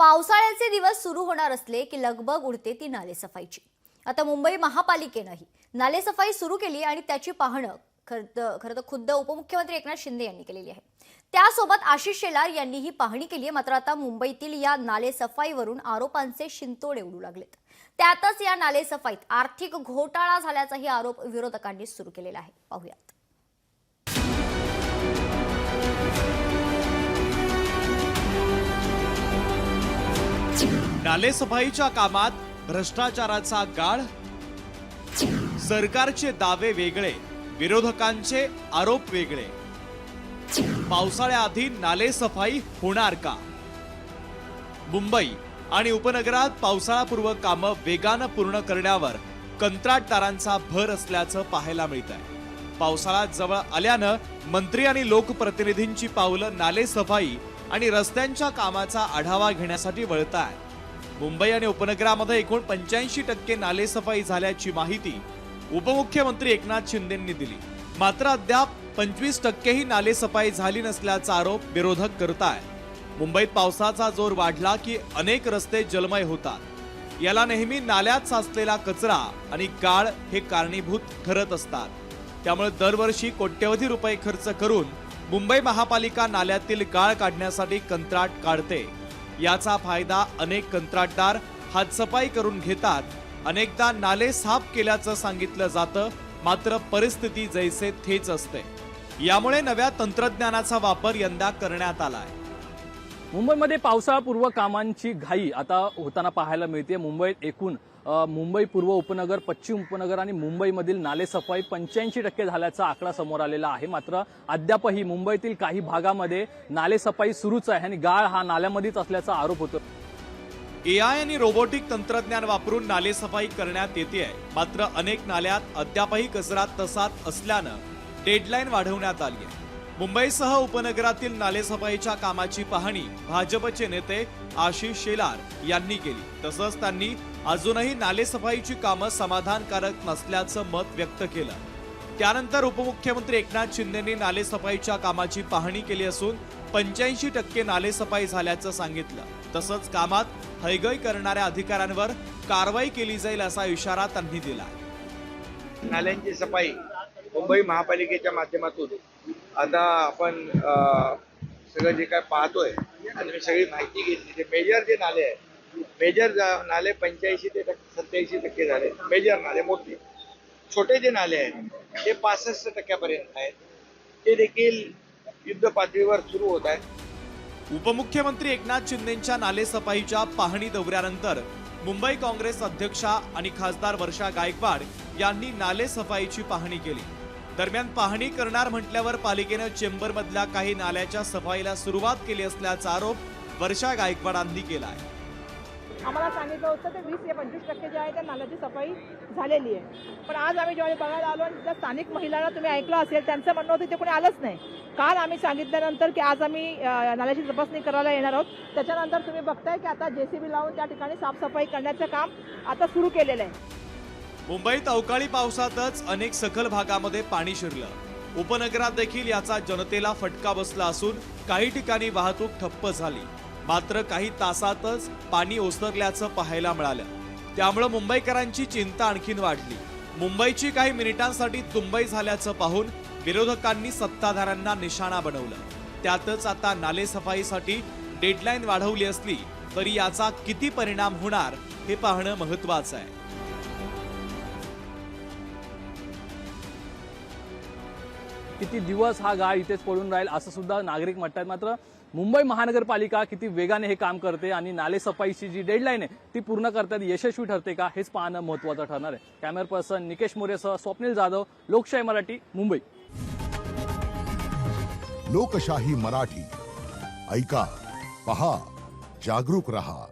पावसाळ्याचे दिवस सुरू होणार असले की लगबग उडते ती नालेसफाईची. आता मुंबई महापालिकेनंही नालेसफाई सुरू केली आणि त्याची पाहणं खरं खरं तर खुद्द उपमुख्यमंत्री एकनाथ शिंदे यांनी केलेली आहे. त्यासोबत आशिष शेलार यांनीही पाहणी केली आहे. मात्र आता मुंबईतील या नालेसफाईवरून आरोपांचे शिंतोडे उडू लागलेत. त्यातच या नालेसफाईत आर्थिक घोटाळा झाल्याचाही आरोप विरोधकांनी सुरू केलेला आहे. पाहूयात. नालेसफाईच्या कामात भ्रष्टाचाराचा गाळ सरकारचे दावे वेगळे विरोधकांचे आरोप वेगळे. पावसाळ्याआधी नालेसफाई होणार का? मुंबई आणि उपनगरात पावसाळापूर्व कामं वेगानं पूर्ण करण्यावर कंत्राटदारांचा भर असल्याचं पाहायला मिळत आहे पावसाळा जवळ आल्यानं मंत्री आणि लोकप्रतिनिधींची पावलं नालेसफाई आणि रस्त्यांच्या कामाचा आढावा घेण्यासाठी वळत आहेत मुंबई आणि उपनगरामध्ये एकूण पंच्याऐंशी टक्के नालेसफाई झाल्याची माहिती उपमुख्यमंत्री एकनाथ शिंदेंनी दिली. मात्र अद्याप पंचवीस टक्केही नालेसफाई झाली नसल्याचा आरोप विरोधक करतायत मुंबईत पावसाचा जोर वाढला की अनेक रस्ते जलमय होतात. याला नेहमी नाल्यात साचलेला कचरा आणि गाळ हे कारणीभूत ठरत असतात. त्यामुळे दरवर्षी कोट्यवधी रुपये खर्च करून मुंबई महापालिका नाल्यातील गाळ काढण्यासाठी कंत्राट काढते. याचा फायदा अनेक कंत्राटदार हातसफाई करून घेतात. अनेकदा नाले साफ केल्याचं सांगितलं जातं मात्र परिस्थिती जैसे थेच असते. यामुळे नव्या तंत्रज्ञानाचा वापर यंदा करण्यात आलाय. मुंबईमध्ये पावसाळापूर्व कामांची घाई आता होताना पाहायला मिळते. मुंबईत एकूण मुंबई पूर्व उपनगर पश्चिम उपनगर आणि मुंबईमधील नालेसफाई पंच्याऐंशी टक्के झाल्याचा आकडा समोर आलेला आहे. मात्र अद्यापही मुंबईतील काही भागामध्ये नालेसफाई सुरूच आहे आणि गाळ हा नाल्यामध्येच असल्याचा आरोप होतो एआय आणि रोबोटिक तंत्रज्ञान वापरून नालेसफाई करण्यात येते आहे. मात्र अनेक नाल्यात अद्यापही कचरा तसाच असल्यानं डेडलाईन वाढवण्यात आली आहे. मुंबईसह उपनगरातील नालेसफाईच्या कामाची पाहणी भाजपचे नेते आशिष शेलार यांनी केली. तसंच त्यांनी अजूनही नालेसफाईची कामं समाधानकारक नसल्याचं मत व्यक्त केलं. त्यानंतर उपमुख्यमंत्री एकनाथ शिंदेंनी नालेसफाईच्या कामाची पाहणी केली असून पंच्याऐंशी टक्के नालेसफाई झाल्याचं सांगितलं. तसंच कामात हयगय करणाऱ्या अधिकाऱ्यांवर कारवाई केली जाईल असा इशारा त्यांनी दिला. नाल्यांची सफाई मुंबई महापालिकेच्या माध्यमातून आता आपण सगळं जे काय पाहतोय आणि मी सगळी माहिती घेतली. ते मेजर जे नाले आहे मेजर नाले पंच्याऐंशी ते सत्याऐंशी टक्के झाले. मेजर नाले मोठे. छोटे जे नाले आहेत ते पासष्ट टक्क्यापर्यंत आहेत. ते देखील युद्ध पातळीवर सुरू होत आहे उपमुख्यमंत्री एकनाथ शिंदेच्या नालेसफाईच्या पाहणी दौऱ्यानंतर मुंबई काँग्रेस अध्यक्षा आणि खासदार वर्षा गायकवाड यांनी नालेसफाईची पाहणी केली. दरम्यान पाहणी करणार म्हटल्यावर पालिकेनं चेंबरमधल्या काही नाल्याच्या सफाईला सुरुवात केली असल्याचा आरोप वर्षा गायकवाडांनी केला आहे. आम्हाला सांगितलं होतं ते वीस ते पंचवीस टक्के जे आहे त्या नाल्याची सफाई झालेली आहे. पण आज आम्ही जेव्हा बघायला आलो आणि त्या स्थानिक महिलांना तुम्ही ऐकलं असेल त्यांचं म्हणणं होतं ते कोणी आलंच नाही. काल आम्ही सांगितल्यानंतर की आज आम्ही नाल्याची तपासणी करायला येणार आहोत. त्याच्यानंतर तुम्ही बघताय की आता जेसीबी लावून त्या ठिकाणी साफसफाई करण्याचं काम आता सुरू केलेलं आहे. मुंबईत अवकाळी पावसातच अनेक सखल भागामध्ये पाणी शिरलं. उपनगरात देखील याचा जनतेला फटका बसला असून काही ठिकाणी वाहतूक ठप्प झाली. मात्र काही तासातच पाणी ओसरल्याचं पाहायला मिळालं. त्यामुळं मुंबईकरांची चिंता आणखीन वाढली. मुंबईची काही मिनिटांसाठी तुंबई झाल्याचं पाहून विरोधकांनी सत्ताधाऱ्यांना निशाणा बनवलं. त्यातच आता नालेसफाईसाठी डेडलाईन वाढवली असली तरी याचा किती परिणाम होणार हे पाहणं महत्वाचं आहे. किती दिवस हा गाळ इथेच पडून राहील असं सुद्धा नागरिक म्हणतात. मात्र मुंबई महानगरपालिका किती वेगाने हे काम करते आणि नाले सफाईची जी डेडलाईन आहे ती पूर्ण करतात यशस्वी ठरते का हेच पाहणं महत्वाचं ठरणार आहे. कॅमेरा पर्सन निकेश मोरेसह स्वप्नील जाधव लोकशाही मराठी मुंबई. लोकशाही मराठी. ऐका पहा जागरूक रहा.